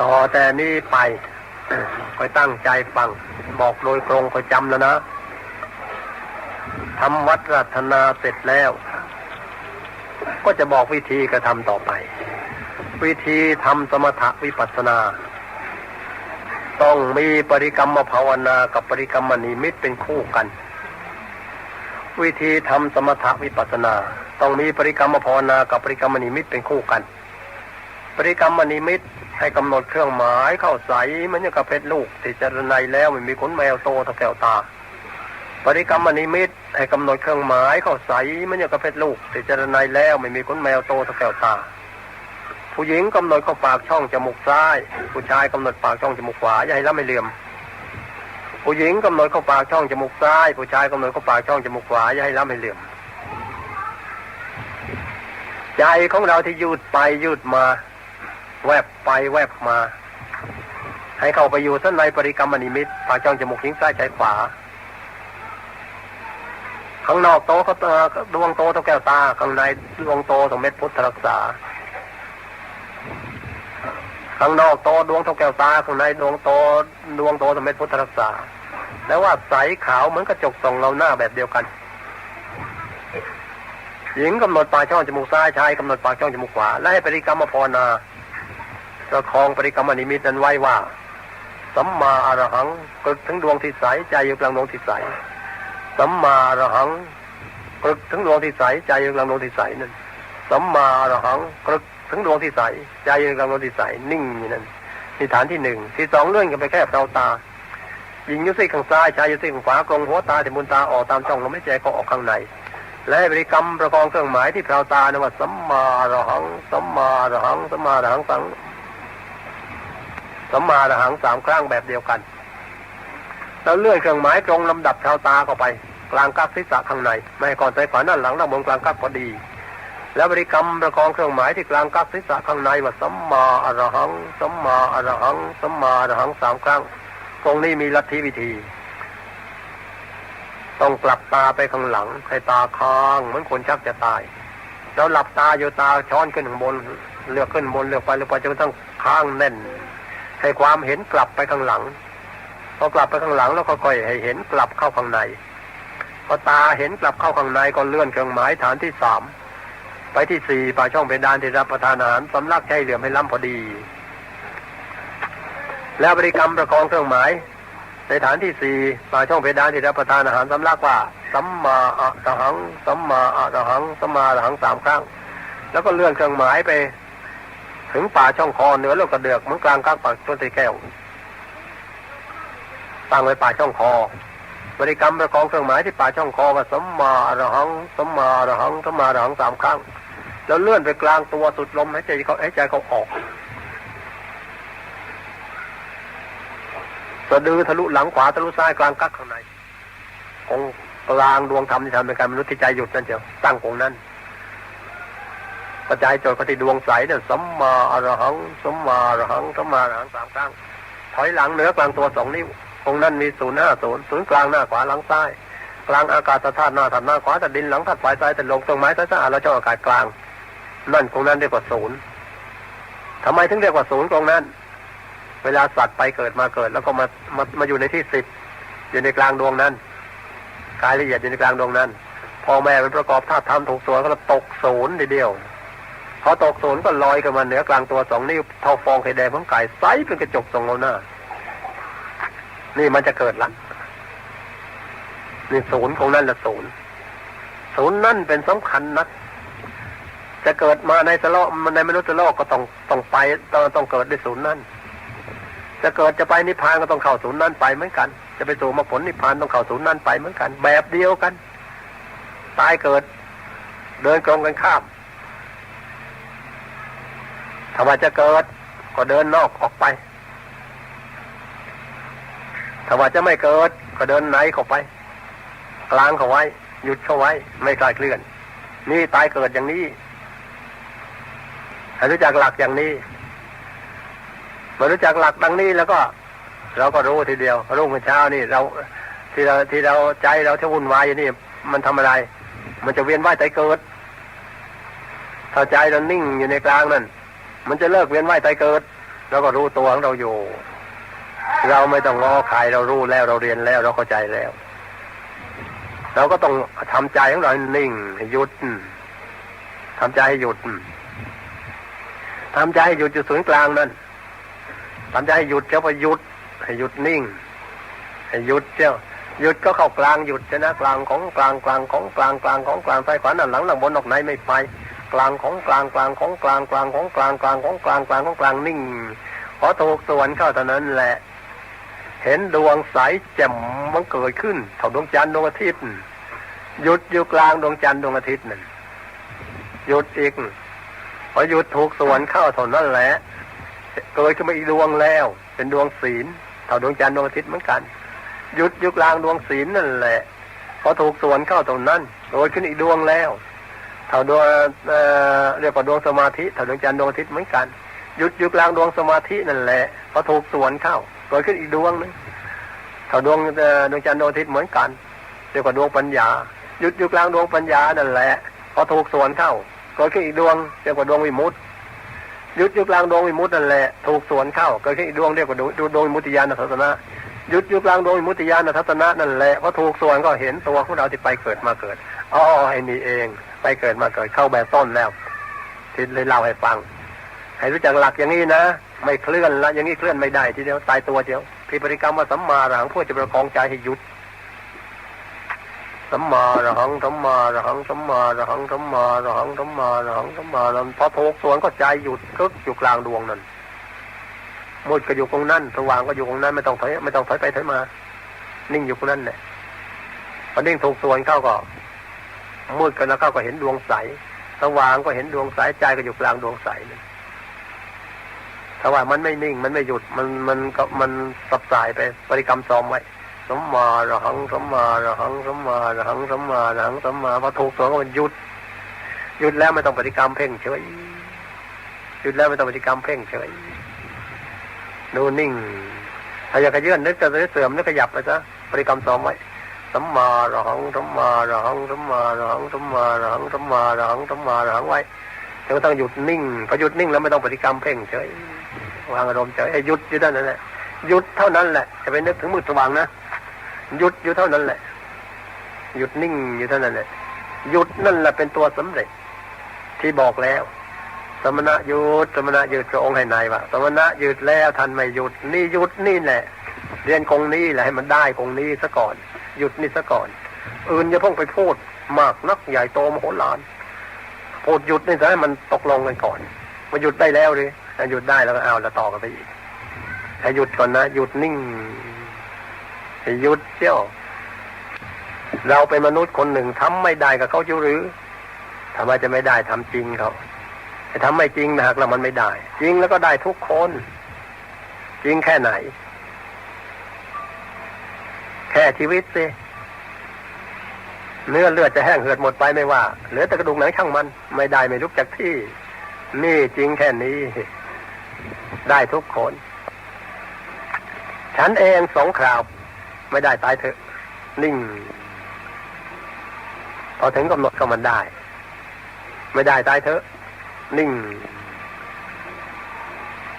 ต่อแต่นี้ไปคอยตั้งใจฟัง บอกโดยตรงคอยจำแล้วนะทำวัดรัตนาเสร็จแล้ว ก็จะบอกวิธีกระทำต่อไป วิธีทำสมถะวิปัสสนา ต้องมีปริกรรมภาวนากับปริกรรมนิมิตเป็นคู่กัน วิธีทำสมถะวิปัสสนา ต้องมีปริกรรมภาวนากับปริกรรมนิมิตเป็นคู่กัน ปริกรรมนิมิต ให้กำหนดเครื่องหมายเข้าใสเหมือนอย่างกับเพชรลูกที่จะในแล้วมันมีขนแมวโตตะแก้วตา ปริกรรมนิมิตให้กำหนดเครื่องหมายเข้าใสเหมือนอย่างกับเพชรลูกที่จะในแล้วไม่มีขนแมวโตตะแก้วตา ผู้หญิงกำหนดเข้าปากช่องจมูกซ้าย ผู้ชายกำหนดปากช่องจมูกขวาอย่าให้ละไม่เหลื่อมผู้หญิงกำหนดเข้าปากช่องจมูกซ้าย ผู้ชายกำหนดเข้าปากช่องจมูกขวาอย่าให้ละไม่เหลื่อมใจของเราที่ยืดไปยืดมา แวบไปแวบมา ให้เข้าไปอยู่ท่านในปริกรรมนิมิตปากช่องจมูกทิ้งซ้ายใจขวาข้างนอกโตเขาดวงโตเท่าแก้วตาข้างในดวงโตเท่าเม็ดพุทธรักษาข้างนอกโตดวงเท่าแก้วตาข้างในดวงโตดวงโตเท่าเม็ดพุทธรักษา แล้วว่าใสขาวเหมือนกระจกส่องเราหน้าแบบเดียวกันหญิงกำหนดปากช่องจมูกซ้ายชายกำหนดปากช่องจมูกขวาและให้ปริกรรมภาวนา ประคองปริกรรมนิมิตนั้นไว้ว่า สัมมาอรหังกึกถึงดวงที่ใสใจอยู่กลางดวงที่ใสสัมมาอรหังกึกถึงดวงที่ใสใจอยู่กลางดวงที่ใสนั่นสัมมาอรหังกึกถึงดวงที่ใสใจอยู่กลางดวงที่ใสนิ่งอยู่นั่นที่ฐานที่หนึ่งที่สองเลื่อนกันไปแค่เปล่าตาหญิงยุซี่ข้างซ้ายชายยุซี่ข้างขวากลงหัวตาที่มุนตาออกตามช่องลมหายใจก็ออกข้างใน และบริกรรมประกองเครื่องหมายที่เปล่าตานะว่าสัมมาอรหังสัมมาอรหังสัมมาอรหังสัง สัมมาอรหังสามครั้งแบบเดียวกัน แล้วเลื่อนเครื่องหมายตรงลำดับชาวตาเข้าไป กลางกักศีรษะข้างใน ไม่ก่อนใจขวานั่นหลังด้านบนกลางกักพอดี แล้วบริกรรมประกองเครื่องหมายที่กลางกักศีรษะข้างในว่าสัมมาอรหังสัมมาอรหังสัมมาอรหังสามครั้ง ตรงนี้มีลัทธิวิธี ต้องกลับตาไปข้างหลังให้ตาค้างเหมือนคนชักจะตายแล้วหลับตาอยู่ตาช้อนขึ้นข้างบนเลือกขึ้นบนเลือกไปเลือกไปจนกระทั่งค้างแน่น ให้ความเห็นกลับไปข้างหลังพอกลับไปข้างหลังแล้วก็ค่อยให้เห็นกลับเข้าข้างในพอตาเห็นกลับเข้าข้างในก็เลื่อนเครื่องหมายฐานที่สามไปที่สี่ป่าช่องเพดานที่รับประทานอาหารสำลักใช้เหลือมให้ล้ำพอดี แล้วบริกรรมประคองเครื่องหมาย ในฐานที่สี่ป่าช่องเพดานที่รับประทานอาหารสำลักว่าสัมมาอะระหังสัมมาอะระหังสัมมาอะระหังสามครั้ง แล้วก็เลื่อนเครื่องหมายไป ถึงป่าช่องคอเหนือโลกกระเดือกเหมือนกลางก้างปากต้นตีแก้วตั้งไว้ป่าช่องคอบริกรรมประกองเครื่องหมายที่ป่าช่องคอว่าสัมมาอรหังสัมมาอรหังสัมมาอรหังสามครั้ง แล้วเลื่อนไปกลางตัวสุดลมใหายใจเขาใหายใจเขาออกสะดือทะลุหลังขวาทะลุซ้ายกลางกักข้างในองกลางดวงธรรมที่ทำเป็นการมนุษย์ที่ใจหยุดนั่นเดียวตั้งองนั้น กระจายโจทย์ปฏิดวงใสเนี่ยสัมมาอรหังสัมมาอรหังสัมมาอรหังสามครั้งถอยหลังเหนือกลางตัวสองนิ้วองนั้นมีศูนย์หน้าศูนย์ศูนย์กลางหน้าขวาหลังซ้ายกลางอากาศธาตุหน้าถัดหน้าขวาแต่ดินหลังถัดปลายซ้ายแต่ลงตรงไม้ใต้สะอาดแล้วเจ้าอากาศกลาง นั่นตรงนั้นเรียกว่าศูนย์ทำไมถึงเรียกว่าศูนย์ตรงนั้น เวลาสัตว์ไปเกิดมาเกิด แล้วก็มามามาอยู่ในที่สิบอยู่ในกลางดวงนั้นกายละเอียดอยู่ในกลางดวงนั้น พอแม่เป็นประกอบธาตุธรรมถูกส่วนก็ตกศูนย์ทีเดียว พอตกศูนย์ก็ลอยขึ้นมาเหนือกลางตัวสองนิ้วเท่าฟองไข่แดงของไก่ไซเป็นกระจกส่องเราหน้า นี่มันจะเกิดละนี่ศูนย์ของนั่นละศูนย์ศูนย์นั่นเป็นสำคัญนัก จะเกิดมาในสโลกในมนุษย์โลกก็ต้องต้องไปต้องต้องเกิดในศูนย์นั่นจะเกิดจะไปนิพพานก็ต้องเข้าศูนย์นั่นไปเหมือนกัน จะไปสู่มรรคผลนิพพานต้องเข้าศูนย์นั่นไปเหมือนกัน แบบเดียวกัน ตายเกิด เดินกรงกันข้าม ถ้าว่าจะเกิด ก็เดินนอกออกไป ถ้าว่าจะไม่เกิด ก็เดินไหนเข้าไป กลางเข้าไว้ หยุดเข้าไว้ ไม่กลายเคลื่อน นี่ตายเกิดอย่างนี้รู้จักหลักอย่างนี้มื่อรู้จักหลักดังนี้แล้วก็ เราก็รู้ทีเดียวรู้เมื่อเช้านี่ เราที่เราที่เราใจเราที่วุ่นวายอยู่นี่ มันทำอะไร มันจะเวียนว่ายใจเกิดถ้าใจเรานิ่งอยู่ในกลางนั่น มันจะเลิกเวียนว่ายตายเกิดแล้วก็รู้ตัวของเราอยู่ เราไม่ต้องงอใครเรารู้แล้วเราเรียนแล้วเราเข้าใจแล้ว เราก็ต้องทำใจของเรานิ่งหยุดทำใจให้หยุดทำใจให้หยุดอยู่ศูนย์กลางนั่นทำใจให้หยุดเจ้าไปหยุดให้หยุดนิ่งให้หยุดเจ้าหยุดก็เข้ากลางหยุดชนะกลางของกลางกลางของกลางกลางของกลางใต้ขวาหน้าหลังหลังบนออกไหนไม่ไป กลางของกลางกลางของกลางกลางของกลางกลางของกลางกลางของกลางนิ่งพอถูกส่วนเข้าเท่านั้นแหละ เห็นดวงใสแจ่มมันเกิดขึ้นเท่าดวงจันทร์ดวงอาทิตย์หยุดอยู่กลางดวงจันทร์ดวงอาทิตย์นั่นหยุดอีกพอหยุดถูกส่วนเข้าเท่านั้นแหละเกิดขึ้นมาอีกดวงแล้ว เป็นดวงศีลเท่าดวงจันทร์ดวงอาทิตย์เหมือนกันหยุดอยู่กลางดวงศีลนั่นแหละพอถูกส่วนเข้าตรงนั้นเกิดขึ้นอีกดวงแล้ว ท่าดวงเเรียกว่าดวงสมาธิเท่าดวงจันทร์ดวงอาทิตย์เหมือนกันหยุดอยู่กลางดวงสมาธินั่นแหละพอถูกส่วนเข้าเกิดขึ้นอีกดวงหนึงเท่าดวงดวงจันทร์ดวงอาทิตย์เหมือนกัน เรียกว่าดวงปัญญาหยุดอยู่กลางดวงปัญญานั่นแหละพอถูกส่วนเข้าเกิดขึ้นอีกดวงเรียกว่าดวงวิมุตติหยุดอยู่กลางดวงวิมุตตินั่นแหละถูกส่วนเข้าเกิดขึ้นอีกดวงเรียกว่าดวงดวงวิมุตติญาณทัศนะหยุดอยู่กลางดวงวิมุตติญาณทัศนะนั่นแหละพอถูกส่วนก็เห็นตัวของเราที่ไปเกิดมาเกิด อ๋อไอ้นี่เอง ไปเกิดมาเกิดเข้าแบบต้นแล้วที่เลยเล่าให้ฟัง ให้รู้จักหลักอย่างนี้นะ ไม่เคลื่อนละอย่างนี้เคลื่อนไม่ได้ทีเดียวตายตัวเดียวพิปริกรรมว่าสัมมาระหังพื่อจะประคองใจให้หยุดสัมมาระหังสัมมาระหังสัมมาระหังสัมมาระหังสัมมาระหังสัมมาระหังพอถูกส่วนก็ใจหยุดกึกอยู่กลางดวงนั่นมืดก็อยู่ตรงนั้นสว่างก็อยู่ตรงนั้นไม่ต้องถอยไม่ต้องถอยไปถอยมา นิ่งอยู่ตรงนั้นแหละพอนิ่งถูกส่วนเข้าก็ มืดกันแล้วเข้าก็เห็นดวงใส สว่างก็เห็นดวงใสใจก็อยู่กลางดวงใสนั่นถ้าว่ามันไม่นิ่งมันไม่หยุดมันมันก็มันสับสายไปบริกรรมซ้อมไว้สมมาระหังสมมาระหังสมมาระหังสมมาระหังสมมาพอถูกตัวก็มันหยุดหยุดแล้วไม่ต้องบริกรรมเพ่งเฉยหยุดแล้วไม่ต้องบริกรรมเพ่งเฉยดูนิ่งถ้าอยากจะเยื่อนนึกจะเสื่อมนึกขยับไปซะบริกรรมซ้อมไว้ สัมมาระหังสัมมาระหังสัมมาระหังสัมมาระหังสัมมาระหังสัมมาระหังไว้จนกระทั่งหยุดนิ่งพอหยุดนิ่งแล้วไม่ต้องบริกรรมเพ่งเฉยวางอารมณ์เฉยให้หยุดอยู่ด้านนั้นแหละหยุดเท่านั้นแหละจะไปนึกถึงมืดสว่างนะหยุดอยู่เท่านั้นแหละ หยุดนิ่งอยู่เท่านั้นแหละหยุดนั่นแหละเป็นตัวสำเร็จ ที่บอกแล้ว สมณะหยุดสมณะหยุดพระองค์ให้นายว่าสมณะหยุดแล้วท่านไม่หยุดนี่หยุดนี่แหละเรียนคงนี้แหละให้มันได้คงนี้ซะก่อน หยุดนี่ซะก่อน อื่นอย่าเพิ่งไปพูด มากนักใหญ่โตมโหฬารพูดหยุดนี่จะให้มันตกลงกันก่อนมาหยุดได้แล้วเลยหยุดได้แล้วก็เอาแล้วต่อกันไปอีกให้หยุดก่อนนะหยุดนิ่งหยุดเจ้าเราเป็นมนุษย์คนหนึ่งทำไม่ได้กับเขาจะหรือทำไมจะไม่ได้ทำจริงเขาแต่ทำไม่จริงนะหากเรามันไม่ได้ จริงแล้วก็ได้ทุกคน จริงแค่ไหน แค่ชีวิตสิเนื้อเลือดจะแห้งเหือดหมดไปไม่ว่า เหลือแต่กระดูกหนังช่างมันไม่ได้ไม่ลุกจากที่ นี่จริงแค่นี้ ได้ทุกคน ฉันเองสองคราว ไม่ได้ตายเถอะ นิ่ง พอถึงกำหนดก็มันได้ ไม่ได้ตายเถอะ นิ่ง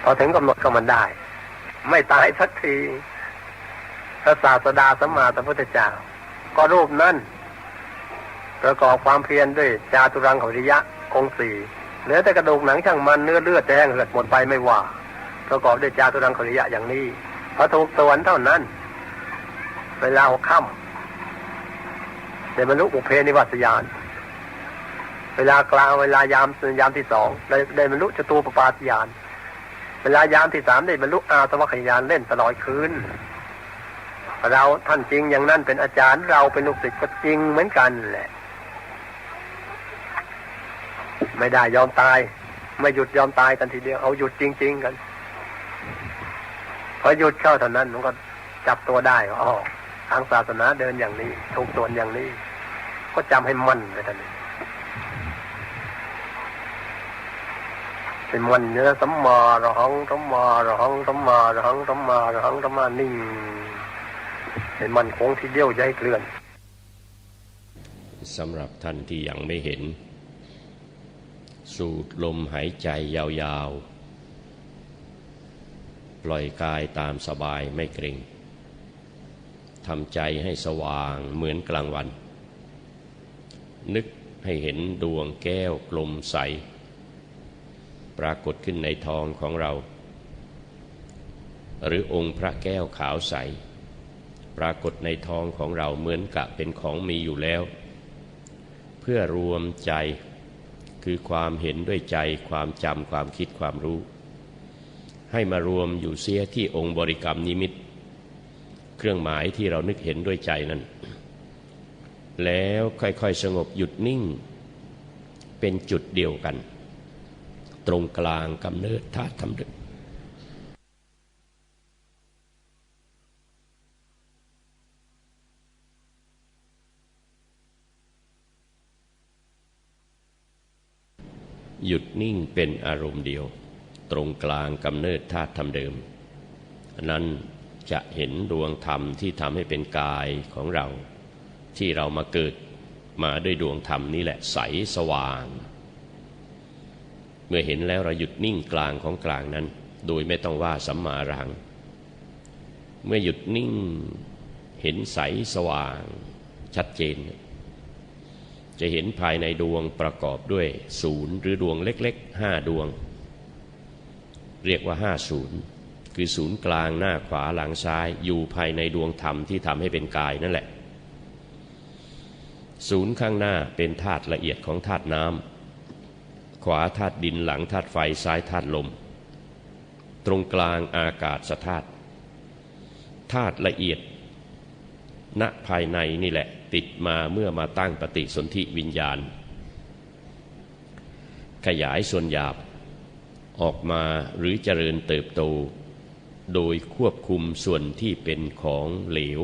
พอถึงกำหนดก็มันได้ ไม่ตายสักที พระศาสดาสัมมาสัมพุทธเจ้าก็รูปนั้นประกอบความเพียรด้วยจาตุรังขริยะองค์สี่เหลือแต่กระดูกหนังช่างมันเนื้อเลือดแดงเหือดหมดไปไม่ว่า ประกอบด้วยจาตุรังขริยะอย่างนี้พอถูกสวนเท่านั้น เวลาหัวค่ำเดบรรลุอุเพนิวัสยาน เวลากลางเวลายามยามที่สองได้ได้บรรลุจตูปปาตยาน เวลายามที่สามได้บรรลุอาสวัคยานเล่นตลอดคืน เราท่านจริงอย่างนั้นเป็นอาจารย์เราเป็นลูกศิษย์ก็จริงเหมือนกันแหละ ไม่ได้ยอมตาย ไม่หยุดยอมตายกันทีเดียวเอาหยุดจริง ๆ กันพอหยุดเข้าเท่านั้นมันก็จับตัวได้อ๋อทางศาสนาเดินอย่างนี้ถูกส่วนอย่างนี้ ก็จำให้มั่นไปท่านนี้เป็นมันเนื้อสัมมาระหังสัมมาระหังสัมมาระหังสัมมาระหังสัมมานิ่ง เป็นมันคงที่เดียวย่าให้เคลื่อนสำหรับท่านที่ยังไม่เห็น สูดลมหายใจยาวๆ ปล่อยกายตามสบายไม่เกรงทำใจให้สว่างเหมือนกลางวัน นึกให้เห็นดวงแก้วกลมใส ปรากฏขึ้นในทองของเรา หรือองค์พระแก้วขาวใส ปรากฏในทองของเราเหมือนกับเป็นของมีอยู่แล้ว เพื่อรวมใจคือความเห็นด้วยใจความจำความคิดความรู้ ให้มารวมอยู่เสียที่องค์บริกรรมนิมิต เครื่องหมายที่เรานึกเห็นด้วยใจนั้น แล้วค่อยๆสงบหยุดนิ่ง เป็นจุดเดียวกัน ตรงกลางกำเนิดธาตุธรรมดึก หยุดนิ่งเป็นอารมณ์เดียว ตรงกลางกำเนิดธาตุธรรมเดิม นั้นจะเห็นดวงธรรมที่ทำให้เป็นกายของเรา ที่เรามาเกิดมาด้วยดวงธรรมนี้แหละใสสว่าง เมื่อเห็นแล้วเราหยุดนิ่งกลางของกลางนั้น โดยไม่ต้องว่าสัมมารัง เมื่อหยุดนิ่งเห็นใสสว่างชัดเจน จะเห็นภายในดวงประกอบด้วยศูนย์หรือดวงเล็กๆห้าดวง เรียกว่าห้าศูนย์คือศูนย์กลางหน้าขวาหลังซ้ายอยู่ภายในดวงธรรมที่ทำให้เป็นกายนั่นแหละ ศูนย์ข้างหน้าเป็นธาตุละเอียดของธาตุน้ำขวาธาตุดินหลังธาตุไฟซ้ายธาตุลม ตรงกลางอากาศธาตุธาตุละเอียดณภายในนี่แหละ ติดมาเมื่อมาตั้งปฏิสนธิวิญญาณ ขยายส่วนหยาบ ออกมาหรือเจริญเติบโต โดยควบคุมส่วนที่เป็นของเหลว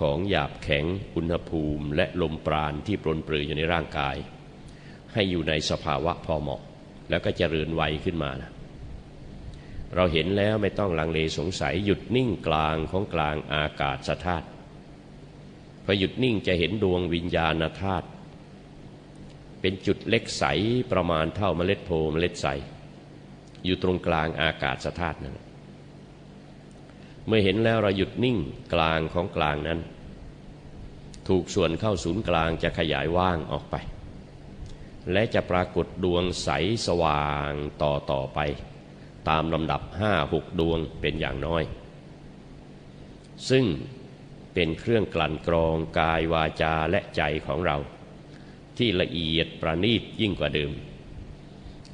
ของหยาบแข็ง อุณหภูมิ และลมปราณที่ปรนปรืออยู่ในร่างกาย ให้อยู่ในสภาวะพอเหมาะ แล้วก็เจริญไวขึ้นมานะเราเห็นแล้วไม่ต้องลังเลสงสัยหยุดนิ่งกลางของกลางอากาศธาตุ พอหยุดนิ่งจะเห็นดวงวิญญาณธาตุเป็นจุดเล็กใสประมาณเท่าเมล็ดโพเมล็ดใส อยู่ตรงกลางอากาศธาตุนั่นเมื่อเห็นแล้วเราหยุดนิ่งกลางของกลางนั้น ถูกส่วนเข้าศูนย์กลางจะขยายว่างออกไป และจะปรากฏดวงใสสว่างต่อต่อไป ตามลำดับห้าหกดวงเป็นอย่างน้อย ซึ่ง เป็นเครื่องกลั่นกรองกายวาจาและใจของเรา ที่ละเอียดประณีตยิ่งกว่าเดิม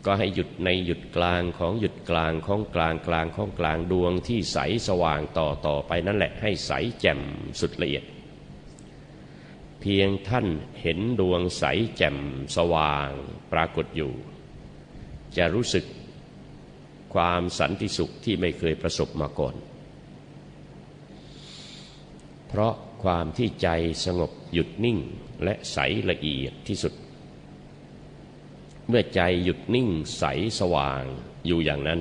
ก็ให้หยุดในหยุดกลางของหยุดกลางของกลางกลางของกลางดวงที่ใสสว่างต่อต่อไปนั่นแหละให้ใสแจ่มสุดละเอียด เพียงท่านเห็นดวงใสแจ่มสว่างปรากฏอยู่ จะรู้สึกความสันติสุขที่ไม่เคยประสบมาก่อน เพราะความที่ใจสงบหยุดนิ่งและใสละเอียดที่สุด เมื่อใจหยุดนิ่งใสสว่างอยู่อย่างนั้น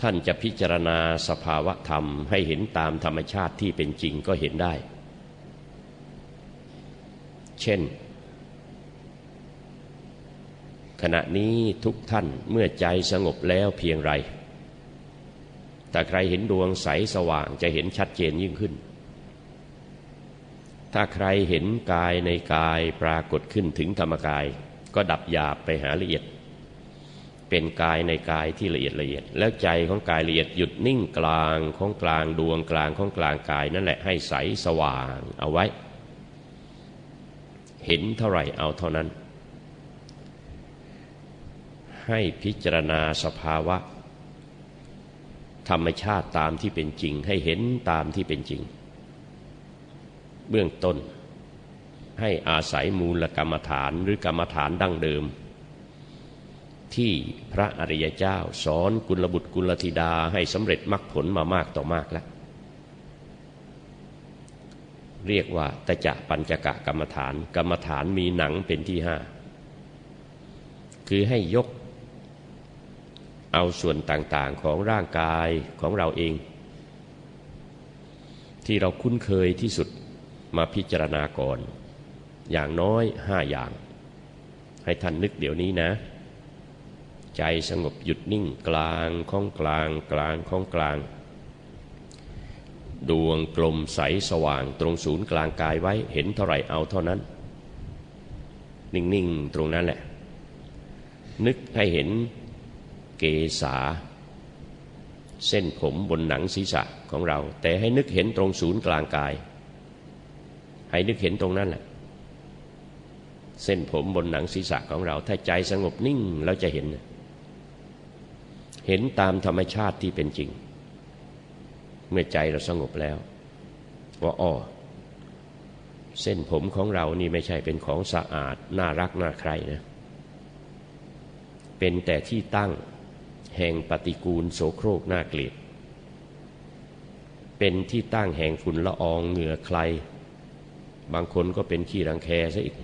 ท่านจะพิจารณาสภาวะธรรมให้เห็นตามธรรมชาติที่เป็นจริงก็เห็นได้ เช่น ขณะนี้ทุกท่านเมื่อใจสงบแล้วเพียงไร แต่ใครเห็นดวงใสสว่างจะเห็นชัดเจนยิ่งขึ้น ถ้าใครเห็นกายในกายปรากฏขึ้นถึงธรรมกาย ก็ดับหยาบไปหาละเอียด เป็นกายในกายที่ละเอียดละเอียด แล้วใจของกายละเอียดหยุดนิ่งกลางของกลางดวงกลางของกลางกายนั่นแหละให้ใสสว่างเอาไว้ เห็นเท่าไหร่เอาเท่านั้น ให้พิจารณาสภาวะ ธรรมชาติตามที่เป็นจริง ให้เห็นตามที่เป็นจริง เบื้องต้นให้อาศัยมูลกรรมฐานหรือกรรมฐานดั้งเดิม ที่พระอริยเจ้าสอนกุลบุตรกุลธิดาให้สำเร็จมรรคผลมามากต่อมากแล้ว เรียกว่าตจะปัญจกะกรรมฐาน กรรมฐานมีหนังเป็นที่ห้าคือให้ยก เอาส่วนต่างๆของร่างกายของเราเอง ที่เราคุ้นเคยที่สุดมาพิจารณาก่อน อย่างน้อยห้าอย่าง ให้ท่านนึกเดี๋ยวนี้นะ ใจสงบหยุดนิ่งกลางของกลางกลางของกลาง ดวงกลมใสสว่างตรงศูนย์กลางกายไว้เห็นเท่าไหร่เอาเท่านั้น นิ่ง ๆ ตรงนั้นแหละ นึกให้เห็น เกษา เส้นผมบนหนังศีรษะของเรา แต่ให้นึกเห็นตรงศูนย์กลางกาย ให้นึกเห็นตรงนั้นแหละเส้นผมบนหนังศีรษะของเรา ถ้าใจสงบนิ่งเราจะเห็น เห็นตามธรรมชาติที่เป็นจริง เมื่อใจเราสงบแล้ว ว่าอ้อเส้นผมของเรานี่ไม่ใช่เป็นของสะอาด น่ารัก น่าใครนะ เป็นแต่ที่ตั้ง แห่งปฏิกูลโสโครกน่าเกลียด เป็นที่ตั้งแห่งฝุ่นละอองเหงื่อใคร บางคนก็เป็นขี้รังแคซะอีก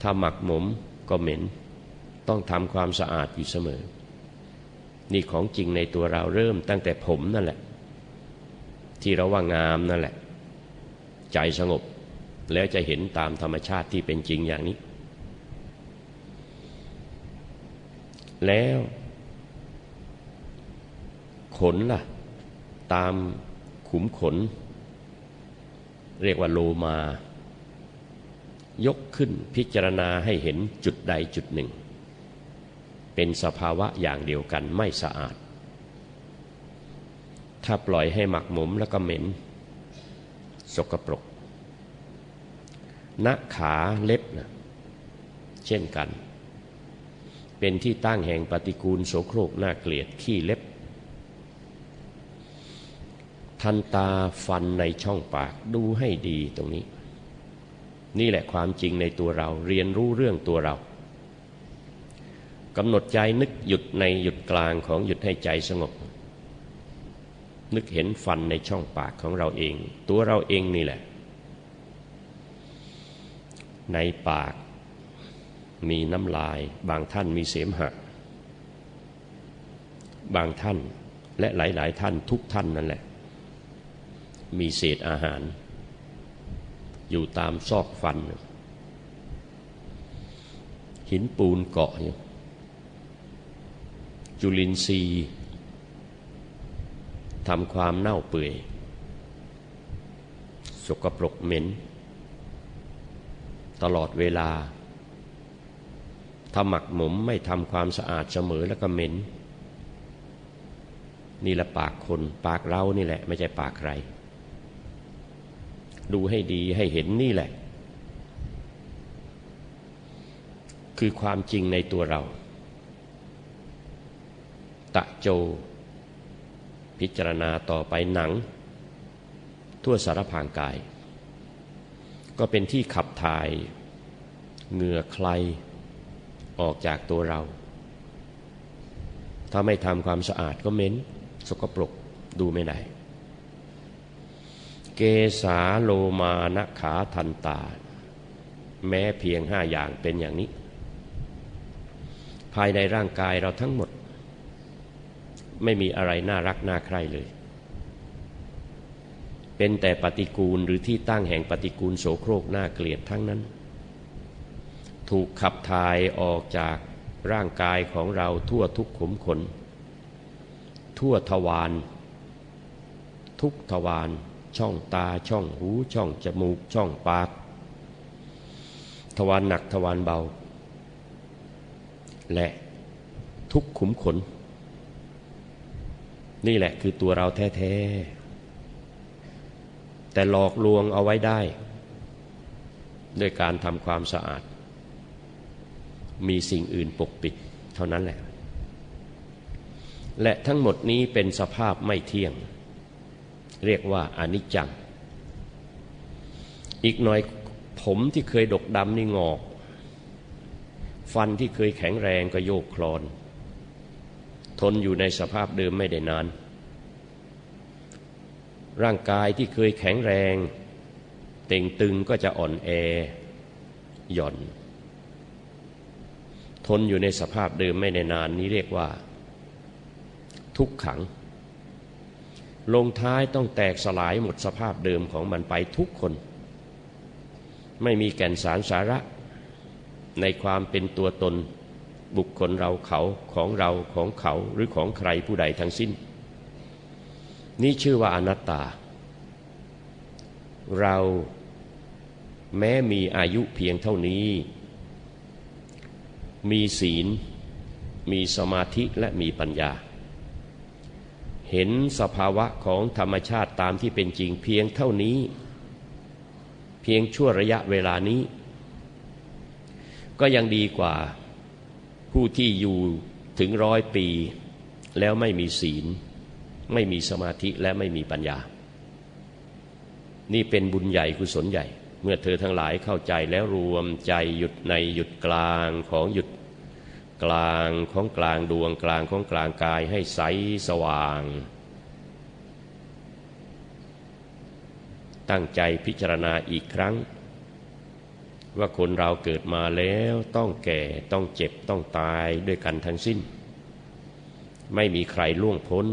ถ้าหมักหมมก็เหม็น ต้องทำความสะอาดอยู่เสมอ นี่ของจริงในตัวเราเริ่มตั้งแต่ผมนั่นแหละ ที่เราว่างามนั่นแหละ ใจสงบแล้วจะเห็นตามธรรมชาติที่เป็นจริงอย่างนี้ แล้ว ขนล่ะ ตามขุมขน เรียกว่าโลมา ยกขึ้นพิจารณาให้เห็นจุดใดจุดหนึ่ง เป็นสภาวะอย่างเดียวกันไม่สะอาด ถ้าปล่อยให้หมักหมมแล้วก็เหม็น สกปรกน้าขาเล็บนะเช่นกัน เป็นที่ตั้งแห่งปฏิกูลโสโครกน่าเกลียดขี้เล็บ ทันตาฟันในช่องปากดูให้ดีตรงนี้ นี่แหละความจริงในตัวเราเรียนรู้เรื่องตัวเรากำหนดใจนึกหยุดในหยุดกลางของหยุดให้ใจสงบ นึกเห็นฟันในช่องปากของเราเอง ตัวเราเองนี่แหละ ในปาก มีน้ำลาย บางท่านมีเสมหะ บางท่านและหลาย ๆ ท่านทุกท่านนั่นแหละ มีเศษอาหาร อยู่ตามซอกฟัน หินปูนเกาะอยู่จุลินทรีย์ทำความเน่าเปื่อยสกปรกเหม็น ตลอดเวลา ถ้าหมักหมมไม่ทำความสะอาดเสมอแล้วก็เหม็น นี่แหละปากคนปากเรานี่แหละ ไม่ใช่ปากใคร ดูให้ดีให้เห็นนี่แหละ คือความจริงในตัวเรา ตะโจ พิจารณาต่อไปหนัง ทั่วสารพางกาย ก็เป็นที่ขับถ่ายเหงื่อใคร ออกจากตัวเรา ถ้าไม่ทำความสะอาดก็เหม็นสกปรกดูไม่ได้เกสาโลมานขาทันตา แม้เพียงห้าอย่างเป็นอย่างนี้ ภายในร่างกายเราทั้งหมด ไม่มีอะไรน่ารักน่าใคร่เลย เป็นแต่ปฏิกูลหรือที่ตั้งแห่งปฏิกูลโสโครกน่าเกลียดทั้งนั้น ถูกขับถ่ายออกจากร่างกายของเราทั่วทุกขุมขน ทั่วทวารทุกทวารช่องตาช่องหูช่องจมูกช่องปาก ทวารหนักทวารเบา และทุกขุมขน นี่แหละคือตัวเราแท้ๆ แต่หลอกลวงเอาไว้ได้ ด้วยการทำความสะอาด มีสิ่งอื่นปกปิด เท่านั้นแหละ และทั้งหมดนี้เป็นสภาพไม่เที่ยง เรียกว่าอนิจจัง อีกหน่อยผมที่เคยดกดำนี่งอก ฟันที่เคยแข็งแรงก็โยกคลอน ทนอยู่ในสภาพเดิมไม่ได้นาน ร่างกายที่เคยแข็งแรง เต่งตึงก็จะอ่อนแอ หย่อน ทนอยู่ในสภาพเดิมไม่ได้นานนี้เรียกว่า ทุกขัง ลงท้ายต้องแตกสลายหมดสภาพเดิมของมันไปทุกคน ไม่มีแก่นสารสาระ ในความเป็นตัวตน บุคคลเราเขาของเราของเขาหรือของใครผู้ใดทั้งสิ้น นี่ชื่อว่าอนัตตา เราแม้มีอายุเพียงเท่านี้ มีศีล มีสมาธิและมีปัญญา เห็นสภาวะของธรรมชาติตามที่เป็นจริงเพียงเท่านี้ เพียงชั่วระยะเวลานี้ ก็ยังดีกว่าผู้ที่อยู่ถึงร้อยปี แล้วไม่มีศีล ไม่มีสมาธิและไม่มีปัญญา นี่เป็นบุญใหญ่กุศลใหญ่ เมื่อเธอทั้งหลายเข้าใจแล้วรวมใจหยุดในหยุดกลางของหยุดกลางของกลางดวงกลางของกลางกายให้ใสสว่าง ตั้งใจพิจารณาอีกครั้ง ว่าคนเราเกิดมาแล้วต้องแก่ต้องเจ็บต้องตายด้วยกันทั้งสิ้น ไม่มีใครล่วงพ้น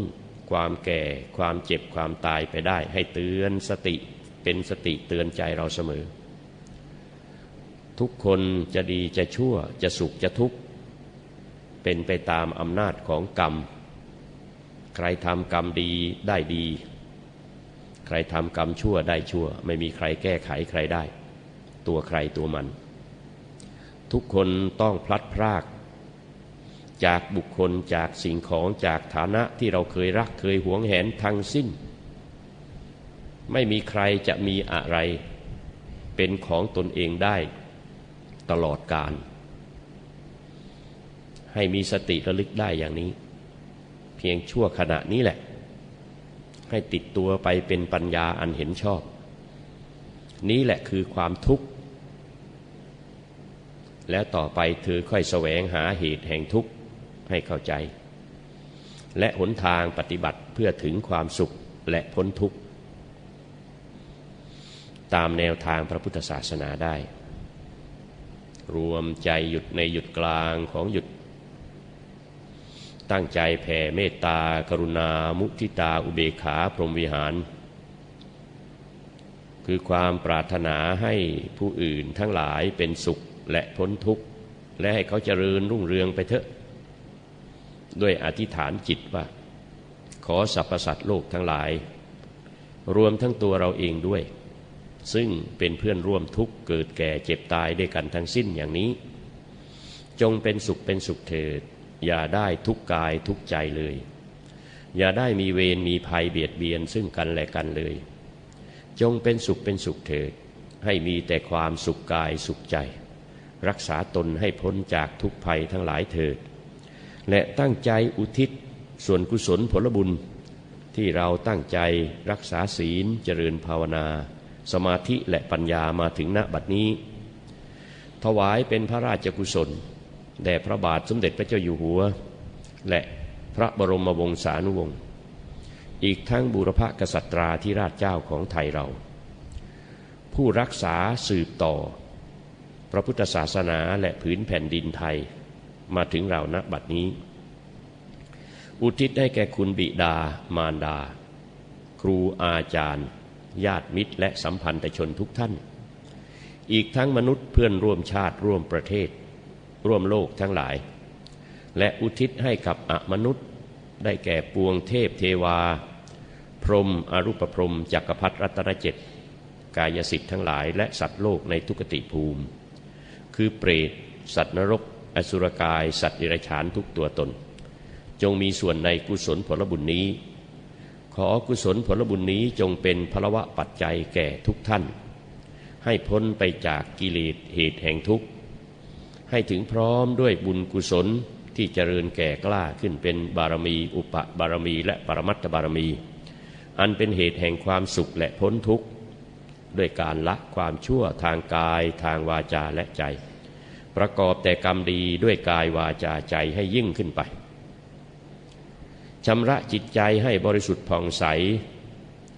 ความแก่ความเจ็บความตายไปได้ให้เตือนสติ เป็นสติเตือนใจเราเสมอ ทุกคนจะดีจะชั่วจะสุขจะทุกข์ เป็นไปตามอำนาจของกรรม ใครทำกรรมดีได้ดี ใครทำกรรมชั่วได้ชั่ว ไม่มีใครแก้ไขใครได้ ตัวใครตัวมัน ทุกคนต้องพลัดพรากจากบุคคลจากสิ่งของจากฐานะที่เราเคยรักเคยหวงแหนทั้งสิ้น ไม่มีใครจะมีอะไร เป็นของตนเองได้ตลอดกาลให้มีสติระลึกได้อย่างนี้ เพียงชั่วขณะนี้แหละ ให้ติดตัวไปเป็นปัญญาอันเห็นชอบ นี้แหละคือความทุกข์ แล้วต่อไปเธอค่อยแสวงหาเหตุแห่งทุกข์ให้เข้าใจ และหนทางปฏิบัติเพื่อถึงความสุขและพ้นทุกข์ ตามแนวทางพระพุทธศาสนาได้ รวมใจหยุดในหยุดกลางของหยุด ตั้งใจแผ่เมตตา กรุณา มุทิตา อุเบกขา พรหมวิหาร คือความปรารถนาให้ผู้อื่นทั้งหลายเป็นสุขและพ้นทุกข์ และให้เขาเจริญรุ่งเรืองไปเถอะ ด้วยอธิษฐานจิตว่า ขอสรรพสัตว์โลกทั้งหลาย รวมทั้งตัวเราเองด้วย ซึ่งเป็นเพื่อนร่วมทุกข์เกิดแก่เจ็บตายด้วยกันทั้งสิ้นอย่างนี้ จงเป็นสุขเป็นสุขเถิด อย่าได้ทุกกายทุกใจเลย อย่าได้มีเวรมีภัยเบียดเบียนซึ่งกันและกันเลย จงเป็นสุขเป็นสุขเถิด ให้มีแต่ความสุขกายสุขใจ รักษาตนให้พ้นจากทุกภัยทั้งหลายเถิด และตั้งใจอุทิศส่วนกุศลผลบุญ ที่เราตั้งใจรักษาศีลเจริญภาวนา สมาธิและปัญญามาถึงณบัดนี้ ถวายเป็นพระราชกุศล แด่พระบาทสมเด็จพระเจ้าอยู่หัว และพระบรมวงศานุวงศ์อีกทั้งบูรพกษัตราธิราชเจ้าของไทยเรา ผู้รักษาสืบต่อ พระพุทธศาสนาและผืนแผ่นดินไทยมาถึงเราณบัดนี้ อุทิศให้แก่คุณบิดามารดา ครูอาจารย์ ญาติมิตรและสัมพันธชนทุกท่าน อีกทั้งมนุษย์เพื่อนร่วมชาติร่วมประเทศ ร่วมโลกทั้งหลาย และอุทิศให้กับอมนุษย์ได้แก่ปวงเทพเทวา พรหมอรูปพรหมจักรพรรดิรัตนเจ็ดกายสิทธิ์ทั้งหลายและสัตว์โลกในทุกติภูมิ คือเปรต สัตว์นรก อสุรกาย สัตว์ดิรฉานทุกตัวตน จงมีส่วนในกุศลผลบุญนี้ ขอกุศลผลบุญนี้จงเป็นพลวะปัจจัยแก่ทุกท่าน ให้พ้นไปจากกิเลสเหตุแห่งทุกข์ ให้ถึงพร้อมด้วยบุญกุศลที่เจริญแก่กล้าขึ้นเป็นบารมี อุปบารมีและปรมัตถบารมี อันเป็นเหตุแห่งความสุขและพ้นทุกข์ ด้วยการละความชั่วทางกายทางวาจาและใจ ประกอบแต่กรรมดีด้วยกายวาจาใจให้ยิ่งขึ้นไป ชำระจิตใจให้บริสุทธิ์ผ่องใส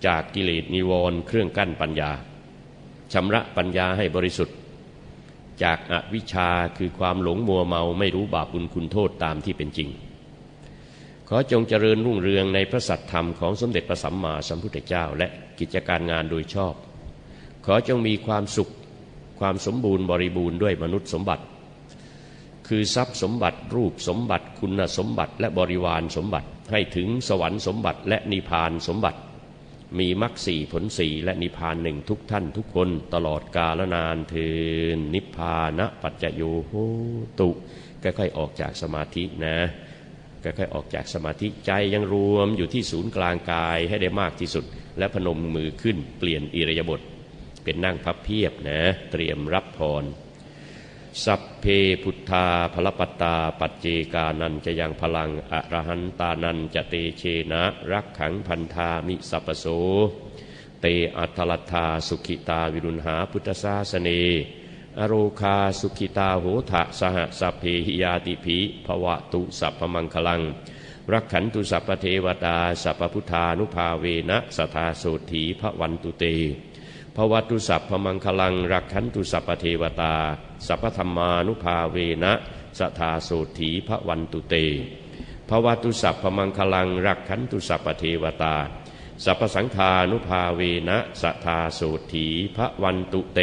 จากกิเลสนิวรณ์เครื่องกั้นปัญญาชำระปัญญาให้บริสุทธิ์ จากอวิชชาคือความหลงมัวเมาไม่รู้บาปบุญคุณโทษตามที่เป็นจริง ขอจงเจริญรุ่งเรืองในพระสัตธรรมของสมเด็จพระสัมมาสัมพุทธเจ้า และกิจการงานโดยชอบ ขอจงมีความสุข ความสมบูรณ์บริบูรณ์ด้วยมนุษย์สมบัติ คือทรัพย์สมบัติรูปสมบัติคุณสมบัติและบริวารสมบัติ ให้ถึงสวรรค์สมบัติและนิพพานสมบัติ มีมรรคสี่ผลสี่และนิพพานหนึ่งทุกท่านทุกคนตลอดกาลนานเทินนิพพานะปัจจโยโหตุค่อยๆออกจากสมาธินะค่อยๆออกจากสมาธิใจยังรวมอยู่ที่ศูนย์กลางกายให้ได้มากที่สุด และพนมมือขึ้นเปลี่ยนอิริยาบถเป็นนั่งพับเพียบนะ เตรียมรับพร สัพเพพุทธาพลปัตตาปัจเจกานันจะยังพลังอรหันตานันจะเตเชนะ รักขังพันธามิสัพปโส เตอัตลัทธาสุขิตาวิรุณหาพุทธศาสเนอโรคาสุขิตาโหทะสหสัพเพหิยาติภิภวะตุสัพพมังคลัง รักขันตุสัพพเทวตาสัพพพุทธานุภาเวนะสทาโสถีพระวันตุเต ภวัตุสัพพมังคลัง รักขันตุสัพเทวตา สัพพธรรมานุภาเวนะสทาโสถีพระวันตุเตภวัตุสัพพมังคลัง รักขันตุสัพพเทวตา สัพพสังฆานุภาเวนะสทาโสถีพระวันตุเต